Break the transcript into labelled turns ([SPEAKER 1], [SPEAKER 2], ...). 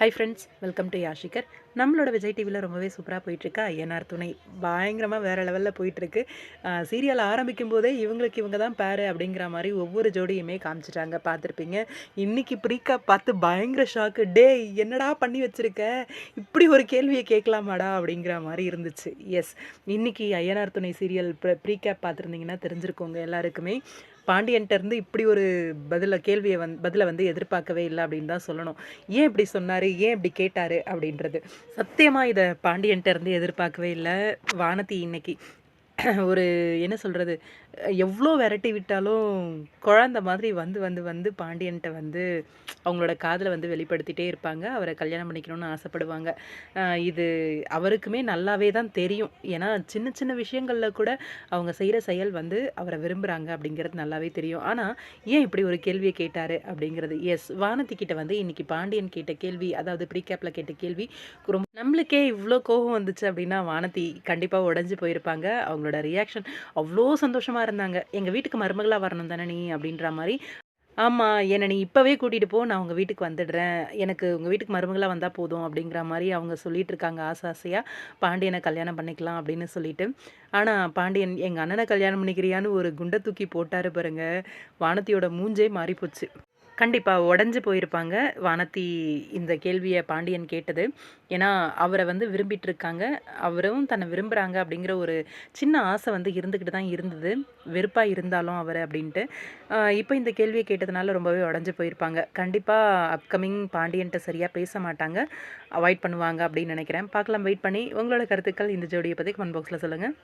[SPEAKER 1] High friends welcome to யாஷிகர் நம்மளோட விஜய் டிவியில் ரொம்பவே சூப்பராக போயிட்டுருக்கா ஐயனார் துணை. பயங்கரமாக வேறு லெவலில் போயிட்டுருக்கு. சீரியல் ஆரம்பிக்கும் போதே இவங்களுக்கு இவங்க தான் பேரு அப்படிங்கிற மாதிரி ஒவ்வொரு ஜோடியுமே காமிச்சிட்டாங்க பார்த்துருப்பீங்க. இன்றைக்கி ப்ரீக்கா பார்த்து பயங்கர ஷாக்கு டே என்னடா பண்ணி வச்சுருக்க? இப்படி ஒரு கேள்வியை கேட்கலாமாடா அப்படிங்கிற மாதிரி இருந்துச்சு. எஸ் இன்றைக்கி ஐயனார் துணை சீரியல் ப்ரீகேப் பார்த்துருந்தீங்கன்னா தெரிஞ்சிருக்கோங்க எல்லாருக்குமே. பாண்டியன்ட்டேருந்து இப்படி ஒரு பதில கேள்வியை வந் பதிலை வந்து எதிர்பார்க்கவே இல்லை அப்படின்னு தான் சொல்லணும். ஏன் இப்படி சொன்னார்? ஏன் இப்படி கேட்டார்? அப்படின்றது. சத்தியமாக இதை பாண்டியன்ட்டேருந்து எதிர்பார்க்கவே இல்லை. வானதி இன்னைக்கு ஒரு என்ன சொல்கிறது எவ்வளோ விரட்டி விட்டாலும் குழந்த மாதிரி வந்து வந்து வந்து பாண்டியன்ட்ட வந்து அவங்களோட காதில் வந்து வெளிப்படுத்திட்டே இருப்பாங்க. அவரை கல்யாணம் பண்ணிக்கணும்னு ஆசைப்படுவாங்க. இது அவருக்குமே நல்லாவே தான் தெரியும். ஏன்னா சின்ன சின்ன விஷயங்களில் கூட அவங்க செய்கிற செயல் வந்து அவரை விரும்புகிறாங்க அப்படிங்கிறது நல்லாவே தெரியும். ஆனால் ஏன் இப்படி ஒரு கேள்வியை கேட்டார் அப்படிங்கிறது? எஸ் வானதி கிட்ட வந்து இன்னைக்கு பாண்டியன் கேட்ட கேள்வி அதாவது ப்ரீகேப்பில் கேட்ட கேள்வி ரொம்ப நம்மளுக்கே இவ்வளோ கோபம் வந்துச்சு அப்படின்னா வானதி கண்டிப்பாக உடஞ்சி போயிருப்பாங்க. அவங்க அவங்களோட ரியாக்ஷன் அவ்வளோ சந்தோஷமாக இருந்தாங்க. எங்கள் வீட்டுக்கு மருமகளாக வரணும் தானே நீ? அப்படின்ற மாதிரி. ஆமாம் என்னை நீ இப்போவே கூட்டிகிட்டு போ நான் உங்கள் வீட்டுக்கு வந்துடுறேன். எனக்கு உங்கள் வீட்டுக்கு மருமகளாக வந்தால் போதும் அப்படிங்கிற மாதிரி அவங்க சொல்லிட்டு இருக்காங்க. ஆசை ஆசையாக பாண்டியனை கல்யாணம் பண்ணிக்கலாம் அப்படின்னு சொல்லிட்டு. ஆனால் பாண்டியன் எங்கள் அண்ணனை கல்யாணம் பண்ணிக்கிறியான்னு ஒரு குண்டை தூக்கி போட்டார் பாருங்க. வானத்தியோட மூஞ்சே மாறிப்போச்சு. கண்டிப்பாக உடஞ்சி போயிருப்பாங்க. வானத்தி இந்த கேள்வியை பாண்டியன் கேட்டது. ஏன்னா அவரை வந்து விரும்பிட்டு இருக்காங்க அவரும் தன்னை விரும்புகிறாங்க அப்படிங்கிற ஒரு சின்ன ஆசை வந்து இருந்துக்கிட்டு தான் இருந்தது. வெறுப்பாக இருந்தாலும் அவர் அப்படின்ட்டு. இப்போ இந்த கேள்வியை கேட்டதுனால ரொம்பவே உடஞ்சி போயிருப்பாங்க. கண்டிப்பாக அப்கமிங் பாண்டியன்ட்ட சரியாக பேச மாட்டாங்க. அவாய்ட் பண்ணுவாங்க அப்படின்னு நினைக்கிறேன். பார்க்கலாம் வெயிட் பண்ணி. உங்களோட கருத்துக்கள் இந்த ஜோடியை பற்றி கமெண்ட் பாக்ஸில் சொல்லுங்கள்